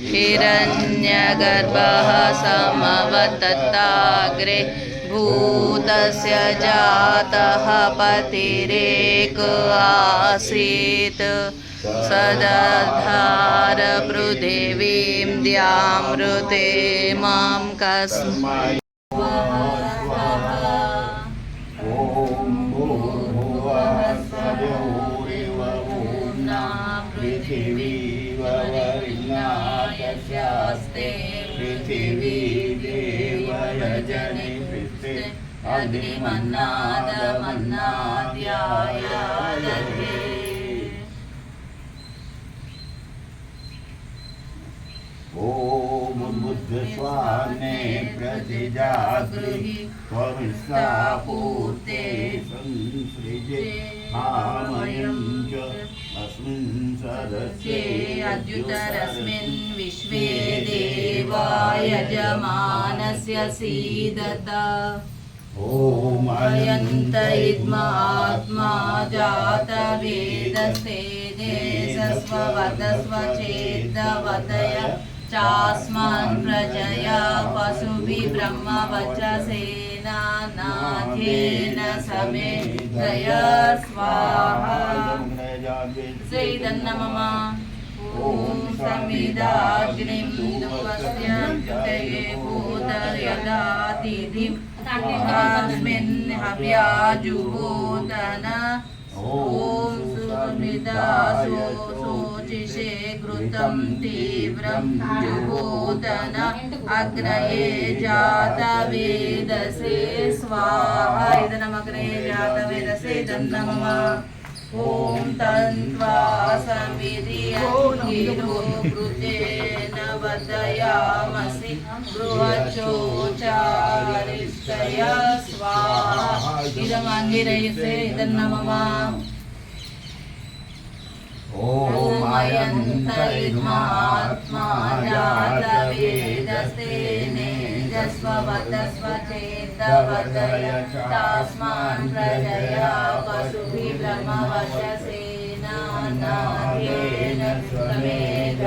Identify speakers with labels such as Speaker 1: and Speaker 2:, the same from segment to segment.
Speaker 1: हिरण्यगर्भः समवतताग्रे भूतस्य जातः पतिरेक आसीत्। सदधार पृथिवीं द्यामृते मां कस्मै
Speaker 2: देवयजने पृष्ठे ॐ बुद्धस्वाने प्रतिजागृहि त्वमिष्टापूर्ते संसृजे कामयं च अस्मिन् सदस्ये
Speaker 1: अद्युतरस्मिन् यजमानस्य सीदत।
Speaker 2: ॐ
Speaker 1: अयन्त इद्मात्मा जातवेदस्ते देशस्ववदस्व चेद्दवदय चास्मान् प्रजया पशुभिः ब्रह्मवचसेना नाथेन समेधय स्वाहा। श्रीदन्नमम। ॐ समिदाग्निं भूतयदातिथिं अस्मिन् हव्याजुहोदन ॐ सुमिदासो शोचिषे घृतं तीव्रं जुहोदन अग्नये जातवेदसे स्वाहा। इदनमग्नये जातवेदसे दन्नमम ॐ तन्त्वा समिधिरो कृतेन वदयामसि बृहच्चोचारिष्टय स्वाहा। इदमङ्गिरयसे इदन्नमम जातवेदस्ते नेजस्ववदस्व चेदवदय तास्मान् प्रजया पशुभिः ब्रह्मवशसेना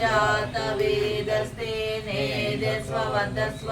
Speaker 1: जातवेदस्ते नेदस्ववदस्व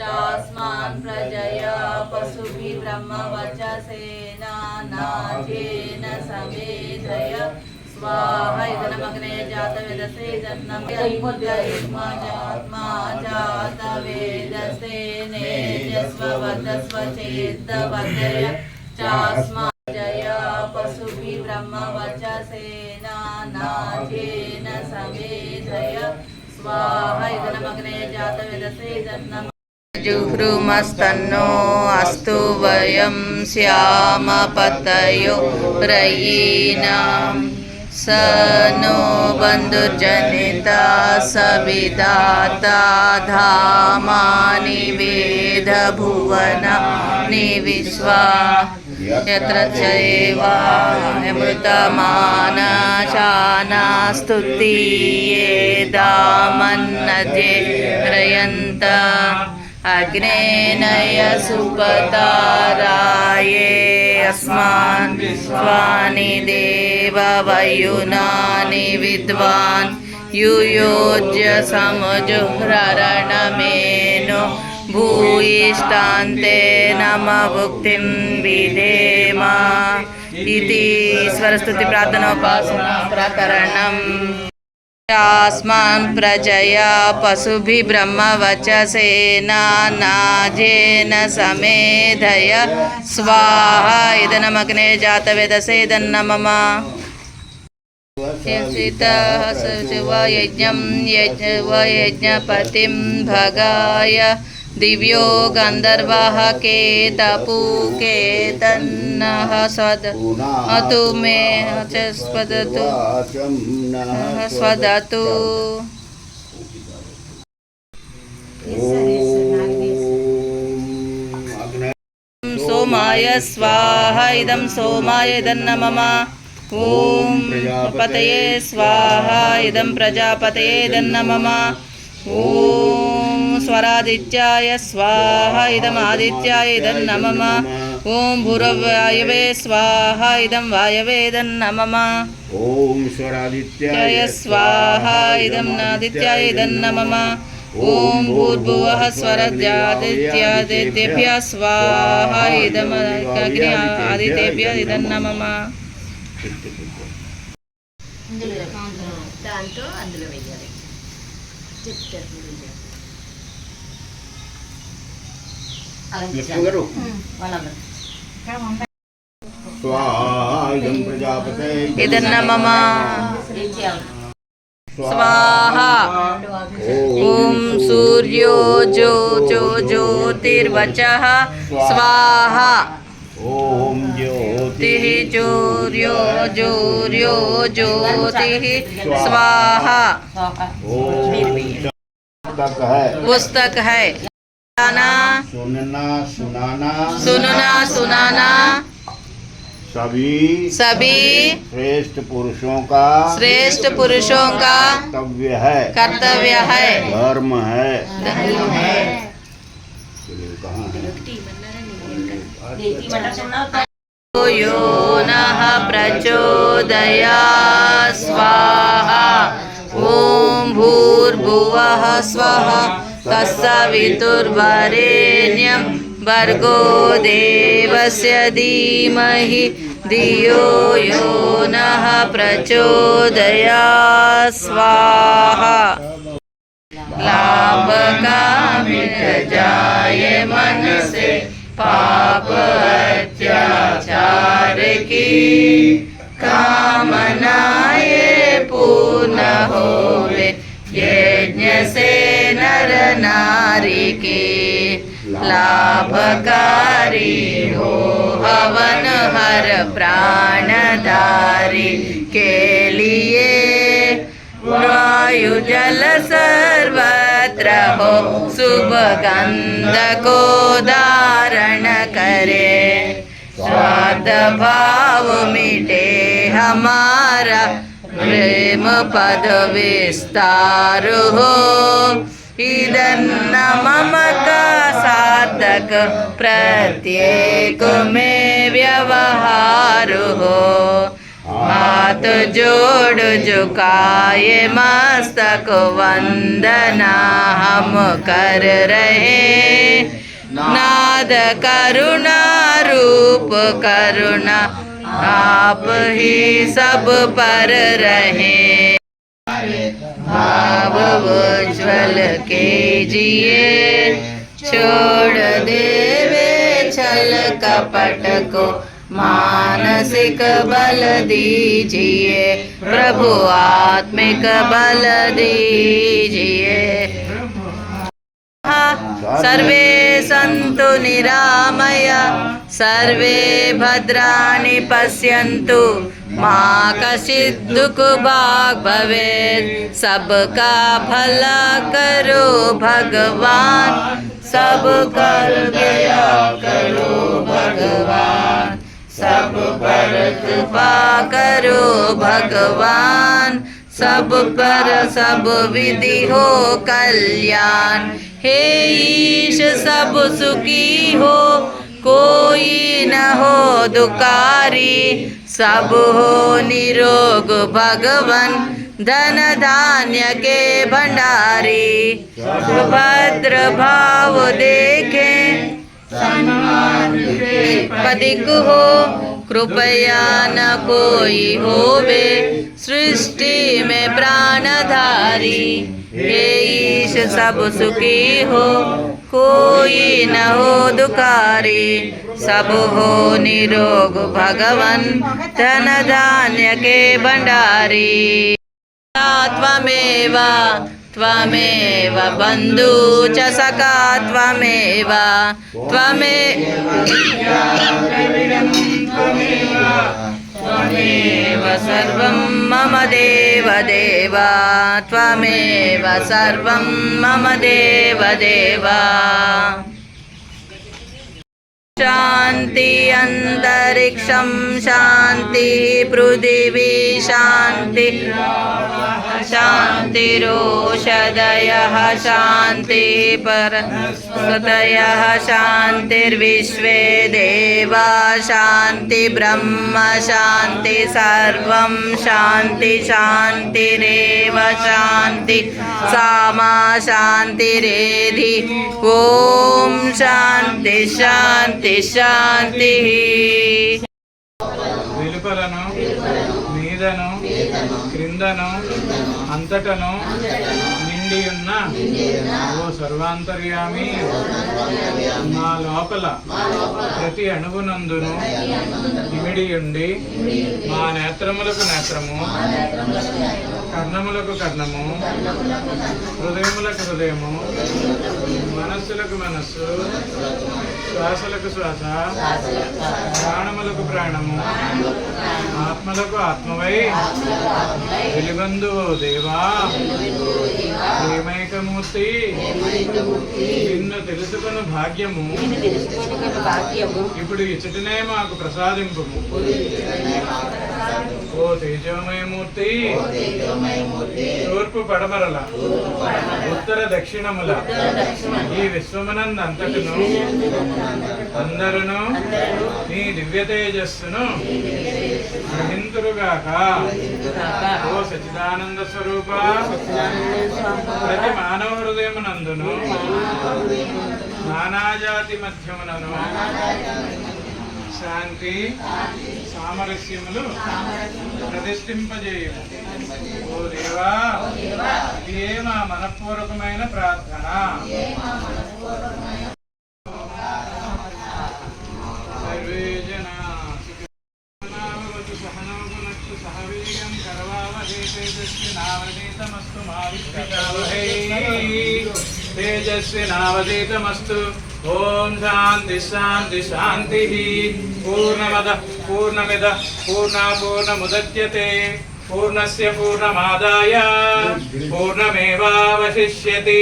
Speaker 1: चास्मान् प्रजया पशुभिः ब्रह्मवचसेना समेधय। स्वाहा, इदनमग्ने जातवेदसे जन्नमयुद्धात्मा जातवेदसे नेजस्ववदस्व चेद्दवदय चास्मान् जया पशुभिः ब्रह्मवचसेना नाथेन समेधय स्वाहा इदनमग्ने जातवेदसे जन्नम। जुह्रुमस्तन्नो अस्तु वयं श्यामपतयो रयीणां स नो बन्धुजनिता सविदाता धामानि वेदभुवनानि विश्वा यत्र चैवामृतमानशानास्तुति दामन्नदे रयन्त अग्नेनय सुपताराये अस्मान् विश्वानि देववयुनानि विद्वान् युयोज्य समुजुह्रणमेनो भूयिष्ठान्ते नम भुक्तिं विधेम इति स्वरस्तुतिप्रार्थनोपासना प्रकरणम् अस्मान् प्रजया पशुभिः ब्रह्मवचसेना नाजेन समेधय स्वाहा इदनमग्ने जातवेदसे दन्नमम यजितः यज्ञं यज्ञपतिं भगाय दिव्यो गन्धर्वः केतपूकेतन्नः स्वद अतु मे च स्वदतु स्वदतु सोमाय स्वाहा, इदं सोमाय मम ॐ स्वाहा, इदं प्रजापतये इदं मम ॐ स्वरादित्याय स्वाहा इदमादित्याय इदं मम ॐ भूरवायवे स्वाहा इदं वायवे इदं मम
Speaker 2: ॐ स्वरादित्याय
Speaker 1: आदित्याय स्वाहा इदं नादित्याय इदं मम ॐ भूर्भुवः स्वरद्यादित्यादित्येभ्यः स्वाहा इदम् अग्नि आदित्येभ्यः इदं मम
Speaker 3: దాంతో అందులో వెయ్యాలి చెప్తారు
Speaker 1: Hmm. मम स्वाहा। ॐ सूर्यो जो जो ज्योतिर्वचः। स्वाहा।
Speaker 2: ॐ ज्योतिः
Speaker 1: ज्योर्यो ज्योर्यो ज्योतिः। स्वाहा। पुस्तक। है
Speaker 2: सुनना। सुनाना
Speaker 1: सुनना। सुनाना
Speaker 2: सभी
Speaker 1: सभी
Speaker 2: श्रेष्ठ पुरुषों का
Speaker 1: श्रेष्ठ पुरुषों का
Speaker 2: कर्तव्य है।
Speaker 1: कर्तव्य है।
Speaker 2: धर्म है। कहाँ है?
Speaker 1: यो नः प्रचोदया स्वाहा। ओम भूर्भुव स्वः तत्सवितुर्वरेण्यं भर्गो देवस्य धीमहि धियो यो नः प्रचोदया स्वाहा लाभ का मिट मन से पाप अत्याचार की कामनाए लाभकारी हो हवन हर प्राणधारी के लिए वायु जल सर्वत्र हो शुभ गंध को धारण करे स्वाद भाव मिटे हमारा प्रेम पद विस्तार हो इदन्न मम का साधक प्रत्येक में व्यवहार हो। हाथ जोड़ झुकाए मस्तक वंदना हम कर रहे। नाद करुणा रूप करुणा आप ही सब पर रहे। भाव उज्ज्वल के जिए छोड़ देवे छल कपट को। मानसिक बल दीजिए, प्रभु आत्मिक बल दीजिए। सर्वे सन्तु निरामय, सर्वे भद्राणि पश्यन्तु। मा कश्चित् दुःख भाग् भवेत्, सबका भला करो भगवान। सब कर गया करो भगवान। सब पर कृपा करो भगवान। सब पर सब विधि हो कल्याण। हे ईश, सब सुखी हो, कोई न हो दुकारी सब हो निरोग भगवन, धन धान्य के भंडारी। सुभद्र भाव देखे। पदिक हो, कृपया न कोई होवे। सृष्टि में प्राणधारी, हे ईश सब सुखी हो। कोई न हो दुकारी सब हो निरोग भगवन। धन धान्य के भंडारी। त्वमेव बन्धु च सखा त्वमेव त्वमे त्वमेव सर्वं मम देव देव त्वमेव सर्वं मम देव देव शान्ति अन्तरिक्षं शान्ति पृथिवी शान्ति। शान्तिरोषधयः शान्तिः परस्पतयः शान्तिर्विश्वे देवा शान्ति ब्रह्म शान्ति सर्वं शान्ति शान्तिरेव शान्ति सामा शान्तिरेधि ॐ शान्ति शान्ति शान्तिः
Speaker 4: వెలుపలను మీదను క్రిందను అంతటను ఓ సర్వాంతర్యామి మా లోపల ప్రతి అణువునందును ఇమిడి ఉండి మా నేత్రములకు నేత్రము కర్ణములకు కర్ణము హృదయములకు హృదయము మనస్సులకు మనస్సు శ్వాసలకు శ్వాస ప్రాణములకు ప్రాణము ఆత్మలకు ఆత్మవై వెలుగందు దేవా. ప్రేమైకమూర్తి నిన్ను తెలుసుకుని భాగ్యము. ఇప్పుడు ఇచ్చటనే మాకు ప్రసాదింపు. ఓ తేజోమయమూర్తి. తూర్పు పడమరల. ఉత్తర దక్షిణముల. ఈ విశ్వమునందంతటను అందరును నీ దివ్య తేజస్సును గ్రహింతురుగాక ఓ సచిదానంద స్వరూప. ప్రతి మానవ హృదయమునందును నానాజాతి మధ్యమునను శాంతి సామరస్యములు ప్రతిష్ఠింపజేయము. ఓ దేవా ఇదే మా మనఃపూర్వకమైన ప్రార్థన. నిత్యం గర్వావహే తేజస్వినావదీతమస్తు మా విద్విషావహే తేజస్వినావదీతమస్తు ఓం శాంతి శాంతి శాంతి. పూర్ణమద పూర్ణమిద పూర్ణాపూర్ణముద్యతే. పూర్ణస్య పూర్ణమాదాయ. పూర్ణమేవాवशिष्यति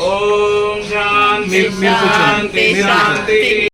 Speaker 4: ॐ शान्ति शान्ति शान्ति